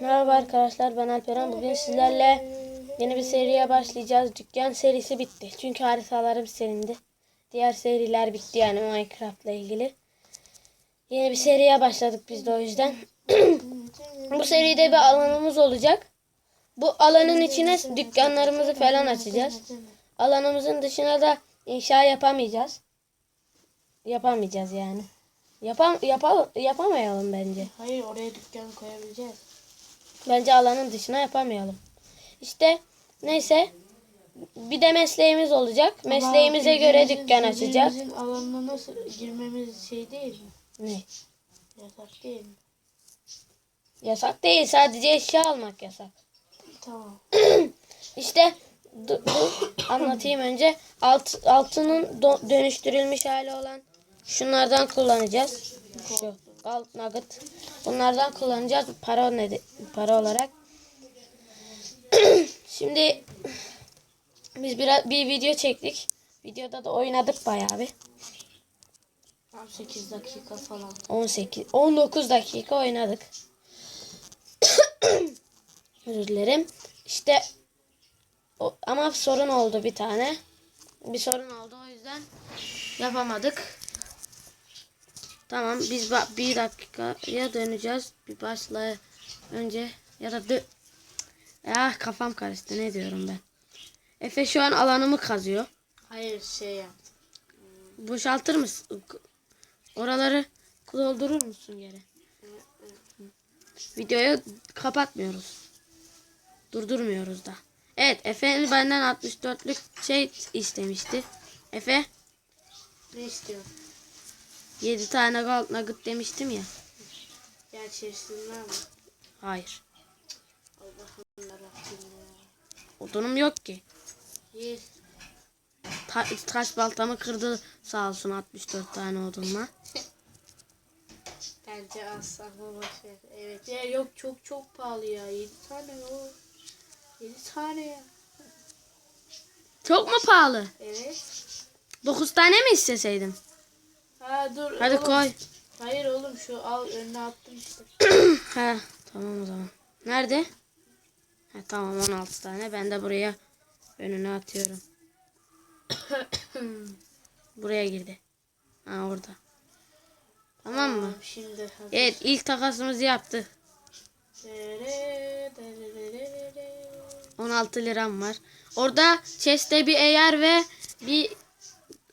Merhaba arkadaşlar ben Alperen. Bugün sizlerle yeni bir seriye başlayacağız. Dükkan serisi bitti. Çünkü haritalarım silindi. Diğer seriler bitti yani Minecraft'la ilgili. Yeni bir seriye başladık biz de o yüzden. Bu seride bir alanımız olacak. Bu alanın içine dükkanlarımızı falan açacağız. Alanımızın dışına da inşa yapamayacağız. Yapamayacağız yani. Yapam yapal yapamayalım bence. Hayır oraya dükkan koyabileceğiz. Bence alanın dışına yapamayalım. İşte neyse bir de mesleğimiz olacak. Mesleğimize Ama göre dükkan açacağız. alanına nasıl girmemiz şey değil mi? Ne? Yasak değil mi? Yasak değil sadece eşya almak yasak. Tamam. İşte du- dur, anlatayım önce. Alt, altının dönüştürülmüş hali olan şunlardan kullanacağız. Şu gold nugget. Bunlardan kullanacağız para ne para olarak. Şimdi biz biraz bir video çektik. Videoda da oynadık bayağı bir. 18 dakika falan. 18 19 dakika oynadık. Özür dilerim. İşte o, ama sorun oldu bir tane. Bir sorun oldu o yüzden yapamadık. Tamam biz bir dakikaya döneceğiz. Bir başla önce ya da dö ya kafam karıştı ne diyorum ben. Efe şu an alanımı kazıyor. Hayır şey yaptım. Boşaltır mısın? Oraları doldurur musun geri? Videoyu kapatmıyoruz. Durdurmuyoruz da. Evet Efe benden 64'lük şey istemişti. Efe Ne istiyorsun? 7 tane gold nugget demiştim ya. Ya içerisinden mi? Hayır. Allah'ım yarabbim ya. Odunum yok ki. Yes. Ta- taş baltamı kırdı sağ olsun 64 tane odunla. Bence aslanı boşver. Evet ya yok çok çok pahalı ya. 7 tane o. 7 tane ya. Çok mu pahalı? Evet. 9 tane mi isteseydim? Ha dur. Hadi oğlum. koy. Hayır oğlum şu al önüne attım işte. ha tamam o zaman. Nerede? Ha, tamam 16 tane. Ben de buraya önüne atıyorum. buraya girdi. Ha orada. Tamam mı? Şimdi hazır. Evet ilk takasımızı yaptık. Dere, dere, dere, dere. 16 liram var. Orada chest'te bir eğer ve bir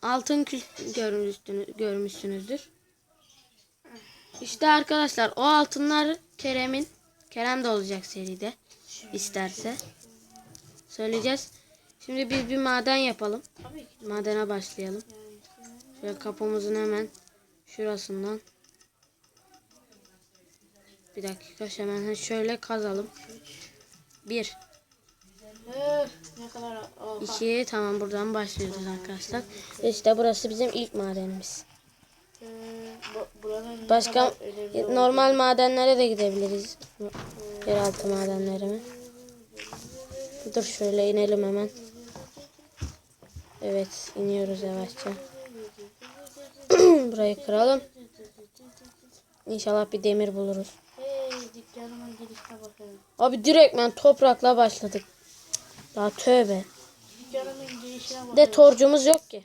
altın kül görmüşsünüz, görmüşsünüzdür. İşte arkadaşlar o altınlar Kerem'in. Kerem de olacak seride. isterse. Söyleyeceğiz. Şimdi biz bir maden yapalım. Madene başlayalım. Şöyle kapımızın hemen şurasından. Bir dakika hemen şöyle kazalım. Bir. Ne kadar oha. İki tamam buradan başlıyoruz arkadaşlar. İşte burası bizim ilk madenimiz. Ee, bu- Başka normal madenlere de gidebiliriz. Yeraltı madenlerine. Dur şöyle inelim hemen. Evet iniyoruz yavaşça. Burayı kıralım. İnşallah bir demir buluruz. Hey. Abi direktmen toprakla başladık. Daha tövbe. De torcumuz yok ki.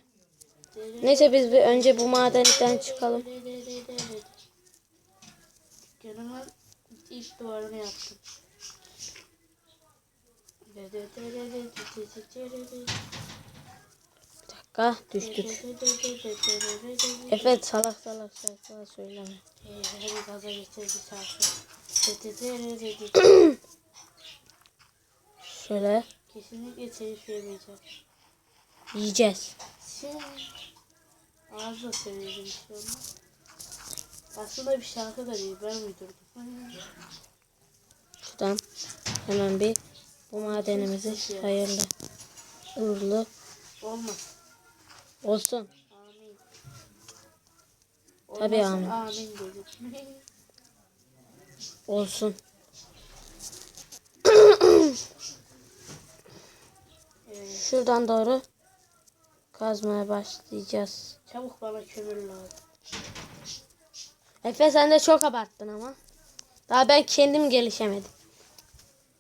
Neyse biz bir önce bu madenden çıkalım. Dükkanımın ilk duvarını yaptım. Bir dakika düştük. Evet salak salak şarkılar söyleme. Hadi gaza. Şöyle Kesinlikle seni söyleyeceğim. yiyeceğiz. Sen ağzla söyleyeceğim işte onu. Aslında bir şarkı da değil ben uydurdum. Şuradan hemen bir bu madenimizi hayırlı uğurlu Olmaz. olsun. Amin. Tabii amin. Amin dedim. Olsun. Şuradan doğru kazmaya başlayacağız. Çabuk bana kömür lazım. Efe sen de çok abarttın ama. Daha ben kendim gelişemedim.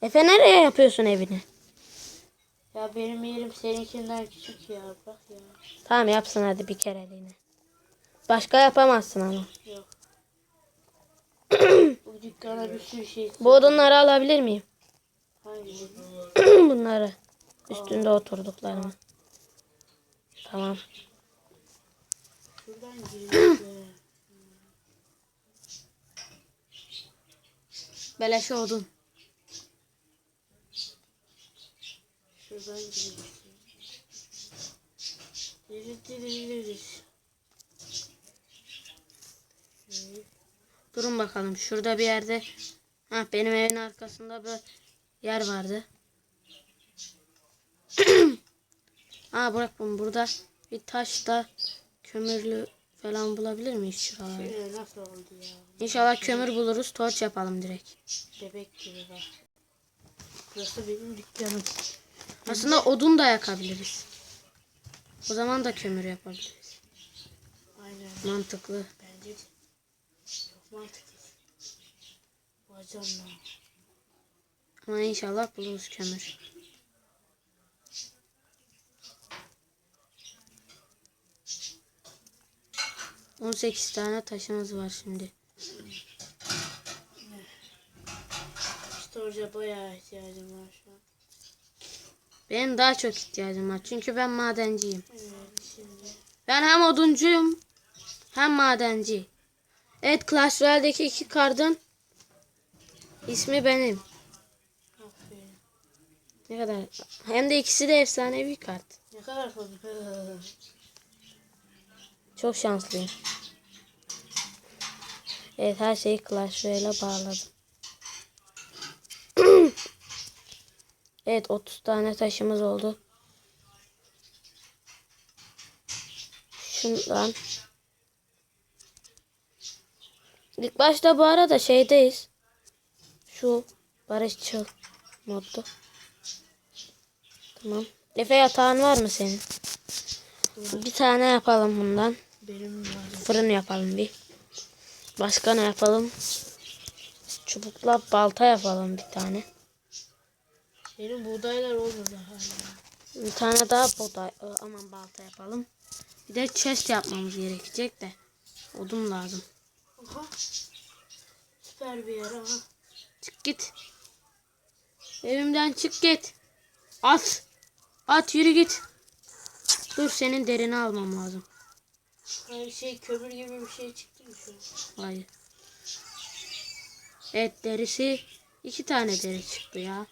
Efe nereye yapıyorsun evini? Ya benim yerim seninkinden küçük ya. Bak ya. Tamam yapsın hadi bir kereliğine. Başka yapamazsın ama. Yok. Bu dükkana bir sürü şey. Bu odunları alabilir miyim? Hangi? Bunları. Üstünde oturduklarımı. Tamam. Beleşe odun. Şuradan diri diri. Şöyle. Durun bakalım. Şurada bir yerde. Ha benim evin arkasında bir yer vardı. ha bırak bunu. Burada bir taş da kömürlü falan bulabilir miyiz şuralarda? Şöyle nasıl oldu ya? İnşallah kömür buluruz. Torç yapalım direkt. Bebek gibi bak. Burası benim dükkanım. Aslında odun da yakabiliriz. O zaman da kömür yapabiliriz. Aynen. Mantıklı. Bence. Çok mantıklı. Vay canına. Ama inşallah buluruz kömür. On sekiz tane taşımız var şimdi. Oraya bayağı ihtiyacım var şu an. Benim daha çok ihtiyacım var. Çünkü ben madenciyim. Evet şimdi. Ben hem oduncuyum hem madenci. Evet Clash Royale'deki iki kardın ismi benim. Aferin. Ne kadar? Hem de ikisi de efsanevi kart. Ne kadar fazla. Çok şanslıyım. Evet her şeyi Clash Royale'e bağladım. evet 30 tane taşımız oldu. Şundan. İlk başta bu arada şeydeyiz. Şu barışçıl moddu. Tamam. Efe yatağın var mı senin? Bir tane yapalım bundan. Benim var. Fırın yapalım bir. Başka ne yapalım? Çubukla balta yapalım bir tane. Benim buğdaylar olmadı hala. Bir tane daha buğday, e, aman balta yapalım. Bir de chest yapmamız gerekecek de. Odun lazım. Aha. Süper bir yer aha. Çık git. Evimden çık git. At. At yürü git. Dur senin derini almam lazım. Hayır şey kömür gibi bir şey çıktı mı şu? Hayır. Evet derisi iki tane deri çıktı ya.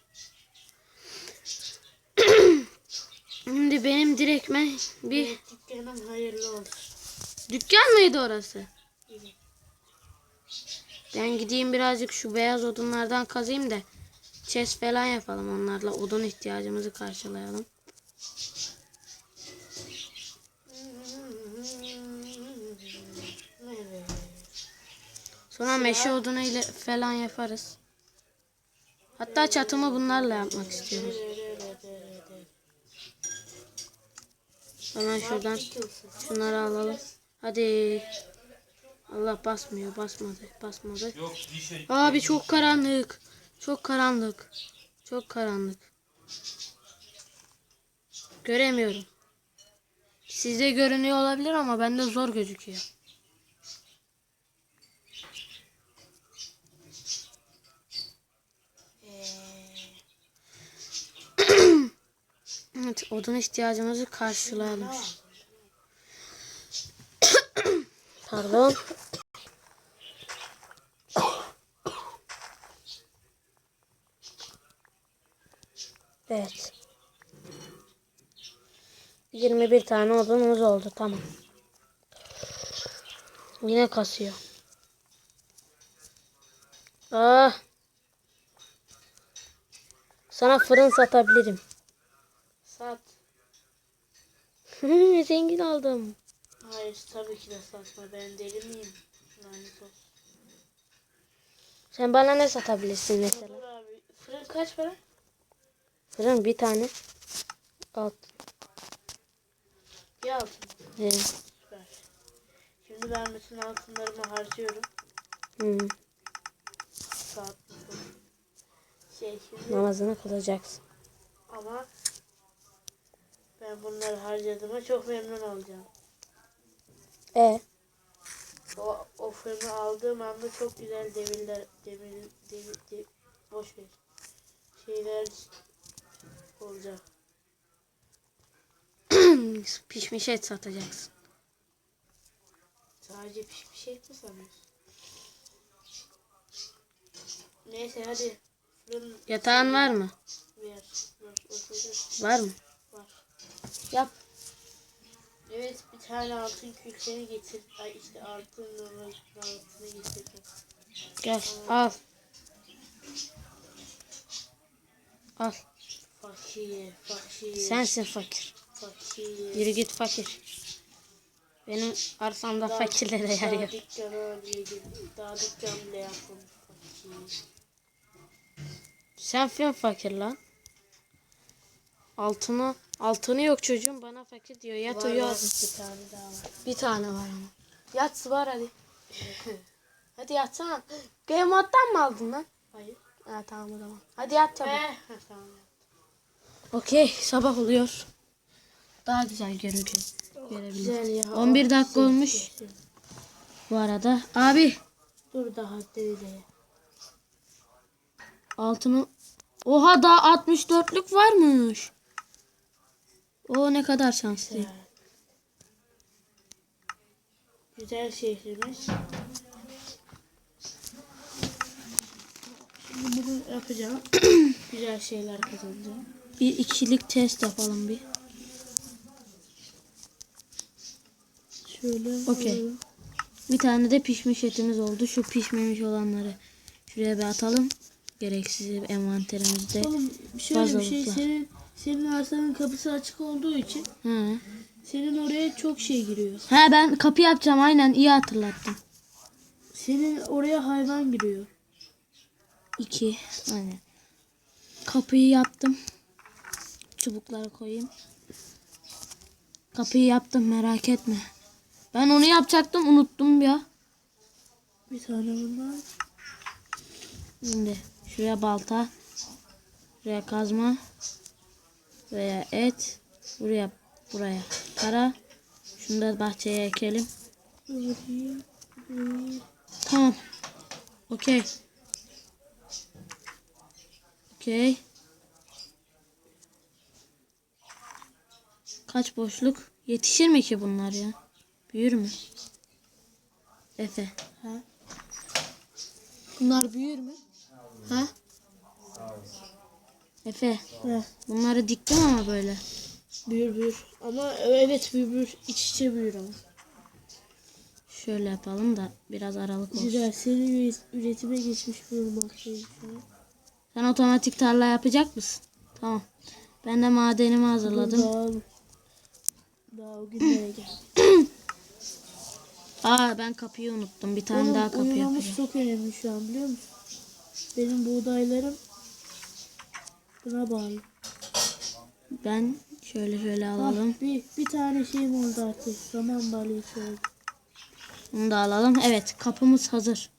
Şimdi benim direktmen bir Evet, dükkanım hayırlı olsun. dükkan mıydı orası? Evet. Ben gideyim birazcık şu beyaz odunlardan kazayım da chest falan yapalım onlarla odun ihtiyacımızı karşılayalım. Sonra meşe odunu ile falan yaparız. Hatta çatımı bunlarla yapmak istiyorum. Hemen şuradan şunları alalım. Hadi. Allah basmıyor, basmadı, basmadı. Dişe Abi çok karanlık. Çok karanlık. Çok karanlık. Göremiyorum. Sizde görünüyor olabilir ama bende zor gözüküyor. Evet, odun ihtiyacımızı karşılayalım. Pardon. Evet. 21 tane odunumuz oldu. Tamam. Yine kasıyor. Ah. Sana fırın satabilirim. Zengin aldım. Hayır tabii ki de satma. Ben deli miyim? Lanet olsun. Sen bana ne satabilirsin mesela? Dur abi. Fırın kaç para? Fırın bir tane. Alt. Bir altın. Ee, Süper. Şimdi ben bütün altınlarımı harcıyorum. hı. Şimdi Namazını kılacaksın. ama ben bunları harcadığıma çok memnun olacağım. E O, o fırını aldığım anda çok güzel demirler, demir, demir, de, boş ver. Şeyler olacak. pişmiş et satacaksın. Sadece pişmiş et mi sanıyorsun? Neyse hadi. Fırın Yatağın var mı? oturacağız. Var mı? Yap. Evet bir tane altın külçeni getir. Ay işte altın altını getirdim. Gel al. Al. Fakir, fakir, Sensin fakir. fakir. Yürü git fakir. Benim arsamda fakirlere yer Daha yok. Daha dükkan bile yapmamış fakir. Sen film fakir lan. Altını altını yok çocuğum bana fakir diyor. Yat Var, uyu var. Bir tane daha var. Bir tane var ama. Yat var hadi. hadi yatsana. Game moddan mı aldın lan? Hayır. Ha tamam o zaman. Hadi yat çabuk. Eh, tamam. Okey sabah oluyor. Daha güzel görünüyor. Görebiliriz. Güzel ya. 11 dakika olmuş. Bu arada. Abi Dur daha değil. altını Oha daha 64'lük varmış. O ne kadar şanslı. Güzel. Güzel şehrimiz. Şimdi bunu yapacağım. Güzel şeyler kazanacağım. Bir ikilik test yapalım bir. Şöyle. Okey. Bir tane de pişmiş etimiz oldu. Şu pişmemiş olanları şuraya bir atalım. Gereksiz envanterimizde. Oğlum şöyle bir şey senin senin arsanın kapısı açık olduğu için He. senin oraya çok şey giriyor. He ben kapı yapacağım aynen iyi hatırlattın. Senin oraya hayvan giriyor. İki. Aynen. Kapıyı yaptım. Çubukları koyayım. Kapıyı yaptım merak etme. Ben onu yapacaktım unuttum ya. Bir tane bundan. Şimdi şuraya balta. Buraya kazma. Buraya et. Buraya buraya para. Şunu da bahçeye ekelim. Tamam. Okey. Okey. Kaç boşluk? Yetişir mi ki bunlar ya? Büyür mü? Efe. Ha? Bunlar büyür mü? Ha? Efe. Heh. Bunları diktim ama böyle. Büyür büyür. Ama evet büyür büyür. İç içe büyür ama. Şöyle yapalım da biraz aralık olsun. Güzel. Senin üret- üretime geçmiş bulunmaktayım şu an. Sen otomatik tarla yapacak mısın? Tamam. Ben de madenimi hazırladım. Daha, daha o günlere gel. Aa ben kapıyı unuttum. Bir tane daha Oğlum kapı yapacağım. çok önemli şu an biliyor musun? Benim buğdaylarım buna bağlı. Ben şöyle şöyle Ah, alalım. bir, bir tane şeyim oldu artık. Zaman balyası oldu. Bunu da alalım. Evet kapımız hazır.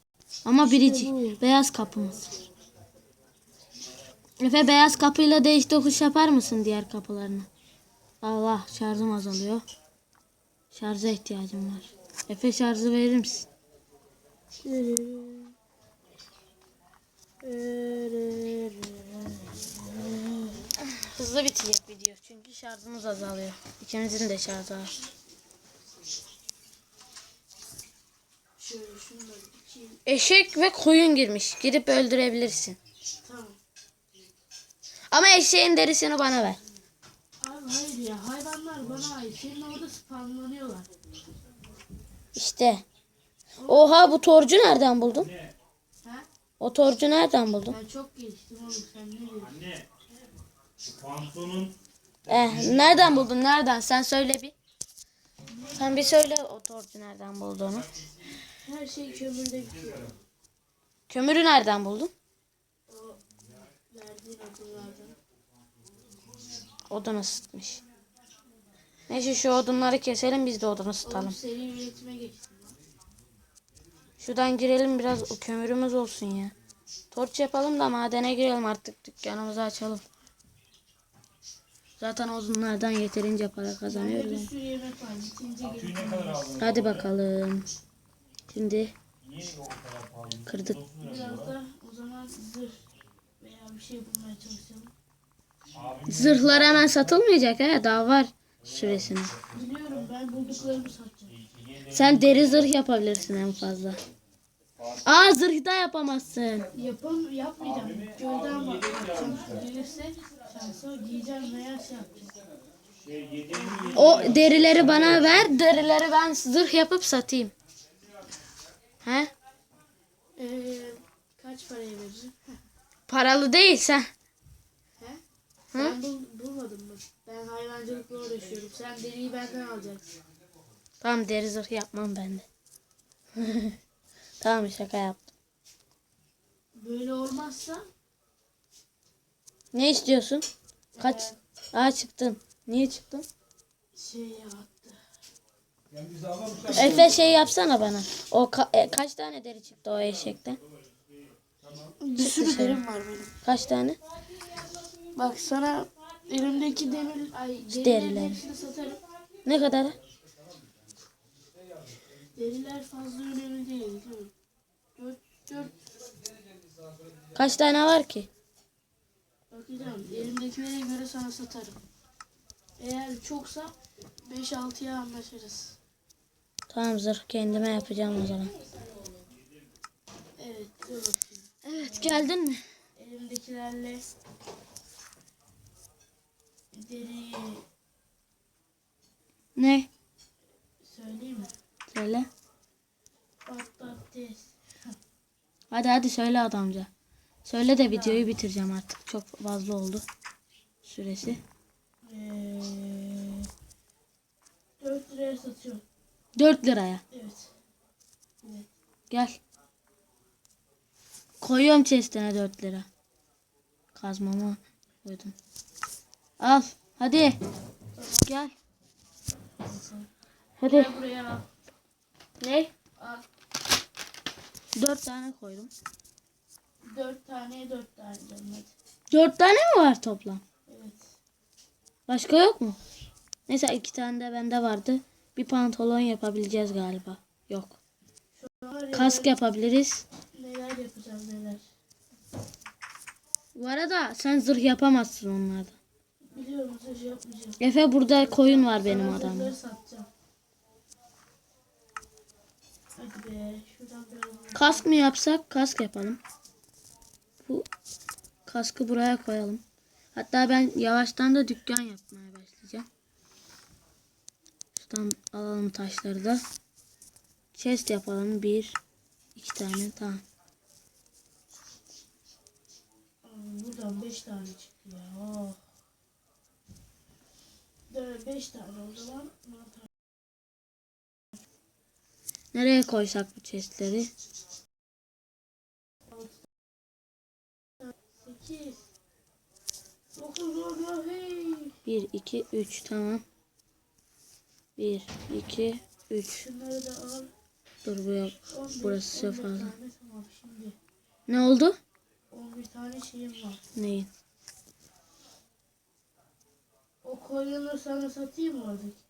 Ama birici. bu. Beyaz kapımız. Efe beyaz kapıyla değiş tokuş yapar mısın diğer kapılarını? Allah şarjım azalıyor. Şarja ihtiyacım var. Efe şarjı verir misin? Hızlı bitecek video çünkü şarjımız azalıyor. İkimizin de şarjı içeyim. Eşek ve koyun girmiş. Girip öldürebilirsin. Tamam. Ama eşeğin derisini bana ver. Abi hayır ya hayvanlar bana ait. Senin orada spamlanıyorlar. İşte. Oha bu torcu nereden buldun? Ha? O torcu nereden buldun? Ben çok geliştim oğlum sen ne diyorsun? Anne, bu pantolonun Eh, nereden buldun? Nereden? Sen söyle bir. Sen bir söyle o torcu nereden bulduğunu. Her şey kömürde bitiyor. Kömürü nereden buldun? O verdiğin adımlardan. Odun ısıtmış. Neyse şu odunları keselim biz de odun Oğlum ısıtalım. seri üretime geçtim. Şuradan girelim biraz o kömürümüz olsun ya. Torç yapalım da madene girelim artık dükkanımızı açalım. Zaten odunlardan yeterince para kazanıyoruz. yani. Hadi bakalım. Şimdi? Kırdık. 30 lira Biraz da o zaman zırh veya bir şey bulmaya çalışalım. Zırhlar hemen satılmayacak ha daha var süresine. Biliyorum ben bulduklarımı satacağım. Sen deri zırh yapabilirsin en fazla. Aa zırh da yapamazsın. Yapam yapmayacağım. Gölden bak. Gelirse şansa giyeceğim veya şey yapacağım. O derileri bana ver. Derileri ben zırh yapıp satayım. He? Ee, kaç paraya vereceğim? Paralı değil sen. He? Ben bul, bulmadım mı? Ben hayvancılıkla uğraşıyorum. Sen deriyi benden alacaksın. Tamam deri zırh yapmam ben de. tamam şaka yaptım. Böyle olmazsa Ne istiyorsun? Kaç? Aa çıktın. Niye çıktın? şey yaptı. Efe şey yapsana bana. O ka- e, kaç tane deri çıktı o eşekten? Bir sürü derim var benim. Kaç tane? Bak sana elimdeki demir ay derilerin derileri. hepsini satarım. Ne kadar? Deriler fazla önemli değil. değil mi? Dört, dört Kaç tane var ki? bakacağım. Elimdekilere göre sana satarım. Eğer çoksa 5-6'ya anlaşırız. Tamam zırh kendime yapacağım o zaman. Evet dur bakayım. Evet geldin mi? Elimdekilerle deriyi Ne? söyleyeyim mi? Söyle. Hadi hadi söyle adamca. Söyle de videoyu bitireceğim artık. Çok fazla oldu. Süresi. Ee, 4 liraya satıyorum. 4 liraya. Evet. Evet. Gel. Koyuyorum chest'ine 4 lira. Kazmamı koydum. Al. Hadi. Gel. Hadi. Gel buraya al. Ne? Al. 4 tane koydum. 4 taneye 4 tane hadi. 4 tane mi var toplam? Evet. Başka yok mu? Neyse iki tane de bende vardı. Bir pantolon yapabileceğiz galiba. Yok. Kask yapabiliriz. Neler yapacağız neler. Bu arada sen zırh yapamazsın onlardan. Biliyorum söz yapmayacağım. Efe burada koyun var benim adamda. satacağım. Hadi be şuradan biraz Kask mı yapsak? Kask yapalım. Bu kaskı buraya koyalım. Hatta ben yavaştan da dükkan yapmaya başlayacağım. Şuradan alalım taşları da. Chest yapalım. Bir, iki tane. Tamam. Buradan 5 tane çıktı ya. Oh. 5 tane o zaman. Nereye koysak bu chestleri? 8 9 oluyor hey. 1, 2, 3. Tamam. 1, 2, 3. Şunları da al. Dur bu yok. 11, Burası çok 11 fazla. Ne oldu? 11 tane şeyim var. Neyin? O koyunu sana satayım mı oradaki?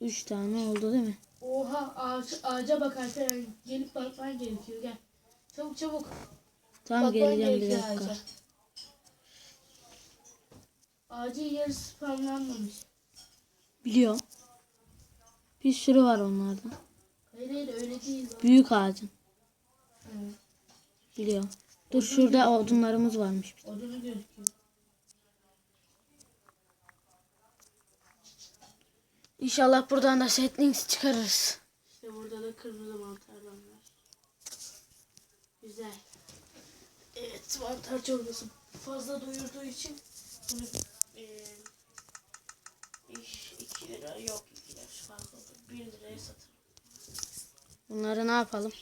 Üç tane oldu değil mi? Oha ağaç, ağaca bak Alperen. Gelip bakman gerekiyor gel. Çabuk çabuk. Tamam bakman geleceğim bir dakika. ağaca. Ağacın yarısı spamlanmamış. Biliyorum. Bir sürü var onlardan. Hayır hayır öyle değil. Büyük ağacın. Evet. Biliyorum. Dur şurada odunlarımız varmış. Odunu gözüküyor. İnşallah buradan da settings çıkarırız. İşte burada da kırmızı mantarlar var. Güzel. Evet mantar çorbası fazla doyurduğu için bunu eee iş 2 lira yok 2 lira fazla olur. 1 liraya satırım. Bunları ne yapalım?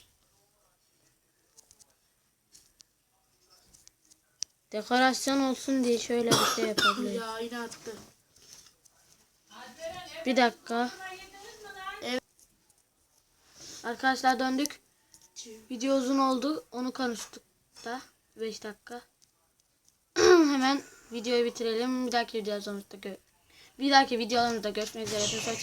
Dekorasyon olsun diye şöyle bir şey yapabiliriz. Ya yine attı. Bir dakika. Arkadaşlar döndük. Video uzun oldu. Onu konuştuk da. 5 dakika. Hemen videoyu bitirelim. Bir dahaki videoda sonuçta gö- bir dahaki videolarımızda görüşmek üzere.